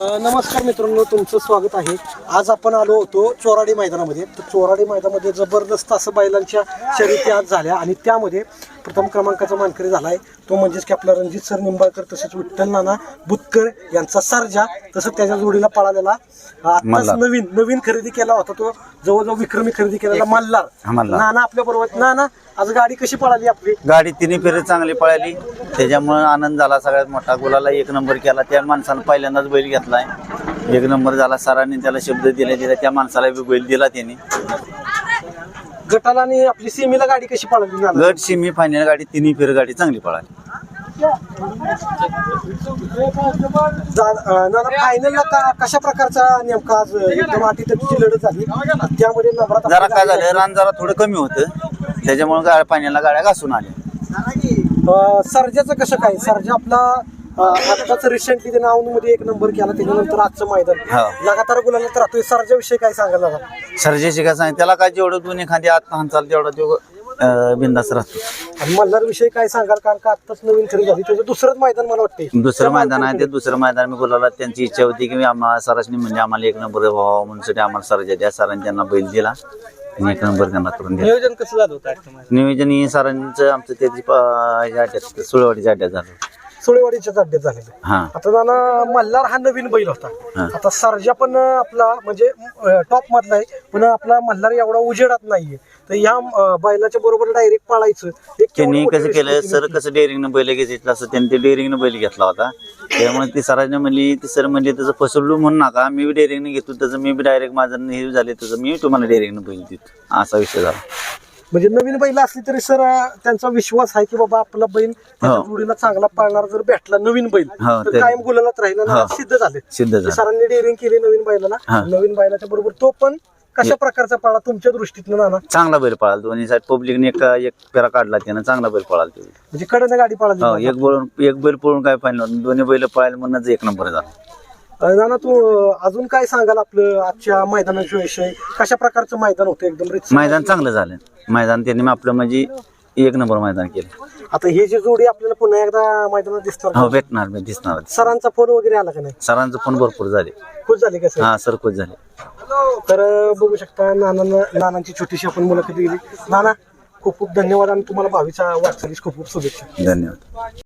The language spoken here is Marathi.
नमस्कार मित्रांनो तुमचं स्वागत आहे. आज आपण आलो होतो चोराडी मैदानामध्ये. तर चोराडी मैदानामध्ये जबरदस्त असं बैलांच्या शर्यती आज झाल्या आणि त्यामध्ये प्रथम क्रमांकाचा मानकरी झाला आहे तो म्हणजेच की आपला रणजित सर निंबाळकर तसेच विठ्ठल नाना बुतकर यांचा सर्जा तसंच त्याच्या जोडीला पळालेला. नवीन नवीन खरेदी केला होता तो. जवळजवळ विक्रमी खरेदी केलेला मल्हार. नाना आपल्या बरोबर. नाना आज गाडी कशी पळाली आपली? गाडी तिन्ही फेरी चांगली पळाली. त्याच्यामुळे आनंद झाला सगळ्यात मोठा. गुलाला एक नंबर केला. त्या माणसानं पहिल्यांदाच बैल घेतलाय. एक नंबर झाला. सरांनी त्याला शब्द दिले दिला. त्या माणसाला बी बैल दिला त्याने गटाला आणि आपली सीमेला गाडी कशी पळाली? गट सेमी फायनल गाडी तिन्ही फेरी गाडी चांगली पळाली. फायनलला का कशा प्रकारचा नेमका आज एकदम अटीतटीची लढत झाली? त्यामध्ये नंबरात जरा काय झालं रान जरा थोडं कमी होतं. त्याच्यामुळे गाड्या पाण्याला गाड्या घासून आल्या. अं, सर्जाचं कसं काय? सर्जा आपला अं, आत्ताच रिसेंटली त्यानं औंधमध्ये एक नंबर केला त्याच्यानंतर आजचं मैदान. हा. लगातार गुलाला राहतोय. सर्जा विषयी काय सांगायला दादा? सर्जेशी काय सांगितलं त्याला काय जेवढं दोन्ही खांदी आत हांचाल तेवढा तो अं, बिंदास राहतो. आणि मल्हार विषयी काय सांगाल? कारण का आत्ताच नवीन खरेदी झाली. त्याचं दुसरंच मैदान मला वाटते दुसरं मैदान आहे ते दुसरं मैदान मी बोलायला त्यांची इच्छा होती की आम्हाला सरासनी म्हणजे आम्हाला एक नंबर व्हावा म्हणून आम्हाला सरांच्या त्या सरांनी त्यांना बैल दिला. आणि एक नंबर त्यांना करून दिला. नियोजन कसं झालं होतं नियोजन हे सरांचं आमचं त्याची प- ह्या अड्ड्यात सुळवाडीच्या अड्ड्यात झालं. सुळेवाडीच्या अड्ड्यात झालेलं. हा. आता नाना मल्हार हा नवीन बैल होता. आता सर्जा पण आपला म्हणजे टॉप मधला आहे. पण आपला मल्हार एवढा उजेडात नाहीये. तर या अं, बैलाच्या बरोबर डायरेक्ट पाळायचं. त्यांनी कसं केलं? सर. कसं डेअरिंगनं बैल घेतलं असं त्यांनी ते डेअरिंगनं बैल घेतला होता. त्यामुळे ती सरांनी म्हणली ती सर म्हणली त्याचं फसवलो म्हणून नका. मी बी डेअरिंगनं घेतो. त्याचं मी बी डायरेक्ट माझं हे झाले. त्याचं मी तुम्हाला डेअरिंगनं बैल देतो. असा विषय झाला. म्हणजे नवीन बैल असली तरी सर त्यांचा विश्वास आहे की बाबा आपला बैल त्याच्या हो. जोडीला चांगला पाळणार जर भेटला नवीन बैल हो, तर ते- कायम गुलालात राहील हो. सिद्ध झाले. सिद्ध झालं. सरांनी डेअरिंग केली नवीन बैलाला. नवीन बैलाच्या बरोबर तो पण कशा प्रकारचा पाळा तुमच्या दृष्टीतनं नाना? चांगला बैल पळाला दोन्ही साईड पब्लिकने एक एक फेरा काढला त्यानं चांगला बैल पळाला तो. म्हणजे कडनं गाडी हो पळाली एक बोलून एक बैल पळून काय पाहिलं दोन्ही बैल पळायला म्हणूनच एक नंबर झाला. नाना तू अजून काय सांगाल आपलं आजच्या मैदानाच्या विषयी? कशा प्रकारचं मैदान होतं एकदम? मैदान चांगलं झालं. मैदान त्यांनी आपलं म्हणजे एक नंबर मैदान केलं. आता ही जी जोडी आपल्याला पुन्हा एकदा मैदानात दिसणार हो भेटणार मी दिसणार. सरांचा फोन वगैरे आला का नाही? सरांचं पण भरपूर झाले. खुश झाले का सर? हा सर खुश झाले. तर बघू शकता नाना नानांची छोटीशी आपण मुलाखत दिली. नाना खूप खूप धन्यवाद आणि तुम्हाला भावीच्या वाटचालीस खूप खूप शुभेच्छा. धन्यवाद.